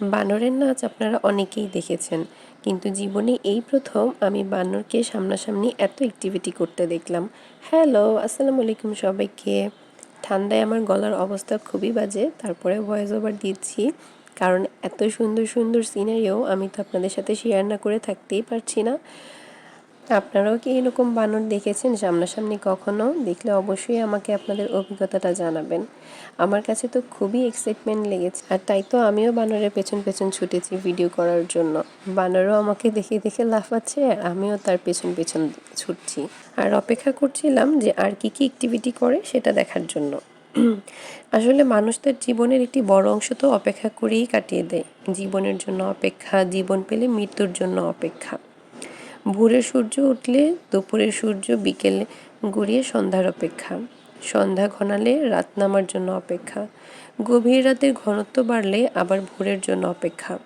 বানরের নাচ আপনারা অনেকেই দেখেছেন। কিন্তু জীবনে এই প্রথম আমি বানরকে সামনাসামনি এত অ্যাক্টিভিটি করতে দেখলাম। হ্যালো আসসালামু আলাইকুম সবাইকে। ঠান্ডায় আমার গলার অবস্থা খুবই বাজে, তারপরে ভয়েস ওভার দিচ্ছি। কারণ এত সুন্দর সুন্দর সিনারিও আমি তো আপনাদের সাথে শেয়ার না করে থাকতেই পারছি না। আপনারাও কি এরকম বানর দেখেছেন? সামনাসামনি কখনো? দেখলে অবশ্যই আমাকে আপনাদের অভিজ্ঞতাটা জানাবেন। আমার কাছে তো খুবই এক্সাইটমেন্ট লেগেছে। আর তাই তো আমিও বানরের পেছন পেছন ছুটেছি ভিডিও করার জন্য। বানরও আমাকে দেখে দেখে লাফাচ্ছে, আর আমিও তার পেছন পেছন ছুটছি। আর অপেক্ষা করছিলাম যে আর কি কি অ্যাক্টিভিটি করে সেটা দেখার জন্য। আসলে মানুষ তার জীবনের একটি বড় অংশ তো অপেক্ষা করেই কাটিয়ে দেয়। জীবনের জন্য অপেক্ষা, জীবন পেলে মৃত্যুর জন্য অপেক্ষা। ভোরে সূর্য উঠলে দুপুরের সূর্য, বিকেলে গড়িয়ে সন্ধ্যার অপেক্ষা। সন্ধ্যা ঘনালে রাত নামার জন্য অপেক্ষা। গভীর রাতের ঘনত্ব বাড়লে আবার ভোরের জন্য অপেক্ষা।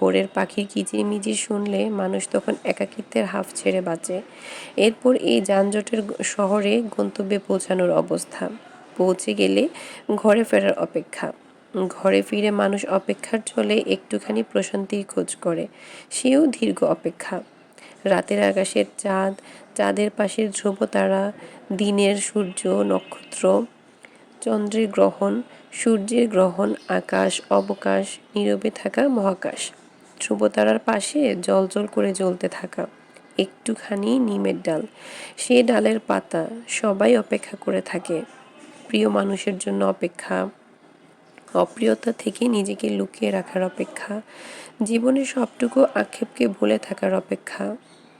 ভোরের পাখির কিচিরমিচির শুনলে মানুষ তখন একাকিত্বের হাফ ছেড়ে বাঁচে। এরপর এই যানজটের শহরে গন্তব্যে পৌঁছানোর অবস্থা। পৌঁছে গেলে ঘরে ফেরার অপেক্ষা। ঘরে ফিরে মানুষ অপেক্ষার চলে একটুখানি প্রশান্তির খোঁজ করে। সেও দীর্ঘ অপেক্ষা। রাতের আকাশের চাঁদ, চাঁদের পাশের ধ্রুবতারা দিনের সূর্য নক্ষত্র, চন্দ্রের গ্রহণ, সূর্যের গ্রহণ, আকাশ, অবকাশ, নীরবে থাকা মহাকাশ। ধ্রুবতারার পাশে জল জল করে জ্বলতে থাকা। একটুখানি নিমের ডাল। সে ডালের পাতা সবাই অপেক্ষা করে থাকে। প্রিয় মানুষের জন্য অপেক্ষা অপ্রিয়তা থেকে নিজেকে লুকিয়ে রাখার অপেক্ষা জীবনের সবটুকু আক্ষেপকে ভুলে থাকার অপেক্ষা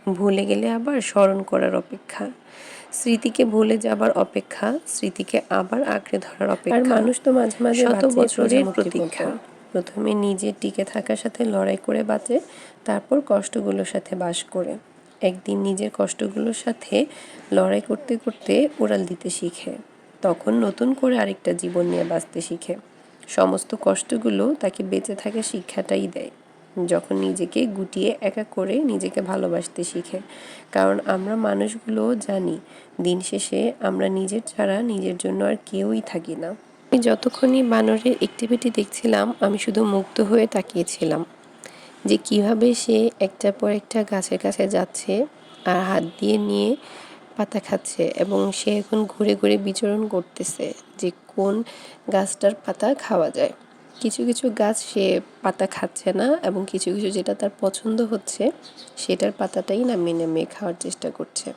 ভুলে গেলে আবার স্মরণ করার অপেক্ষা স্মৃতিকে ভুলে যাবার অপেক্ষা স্মৃতিকে আবার আঁকড়ে ধরার অপেক্ষা। আর মানুষ তো মাঝে মাঝে শত বছরের প্রতীক্ষা। প্রথমে নিজে টিকে থাকার সাথে লড়াই করে বাঁচে তারপর কষ্টগুলোর সাথে বাস করে। একদিন নিজের কষ্টগুলোর সাথে লড়াই করতে করতে উড়াল দিতে শিখে তখন নতুন করে আরেকটা জীবন নিয়ে বাঁচতে শিখে। সমস্ত কষ্টগুলো তাকে বেঁচে থাকা শিক্ষাটাই দেয়। যখন নিজেকে গুটিয়ে একা করে নিজেকে ভালোবাসতে শিখে। কারণ আমরা মানুষগুলো জানি, দিন শেষে আমরা নিজের ছাড়া নিজের জন্য আর কেউই থাকি না। আমি যতক্ষণই বানরের অ্যাক্টিভিটি দেখছিলাম, আমি শুধু মুগ্ধ হয়ে তাকিয়েছিলাম। যে কীভাবে সে একটার পর একটা গাছের কাছে যাচ্ছে আর হাত দিয়ে নিয়ে পাতা খাচ্ছে এবং সে এখন ঘুরে ঘুরে বিচরণ করতেছে যে কোন গাছটার পাতা খাওয়া যায়। কিছু কিছু গাছ সে পাতা খাচ্ছে না এবং কিছু কিছু যেটা তার পছন্দ হচ্ছে সেটার পাতাটাই নামিয়ে নামিয়ে খাওয়ার চেষ্টা করছে।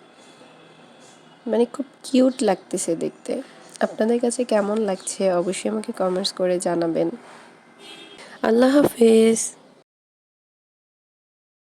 মানে খুব কিউট লাগতেছে দেখতে। আপনাদের কাছে কেমন লাগছে? অবশ্যই আমাকে কমেন্টস করে জানাবেন। আল্লাহ হাফেজ।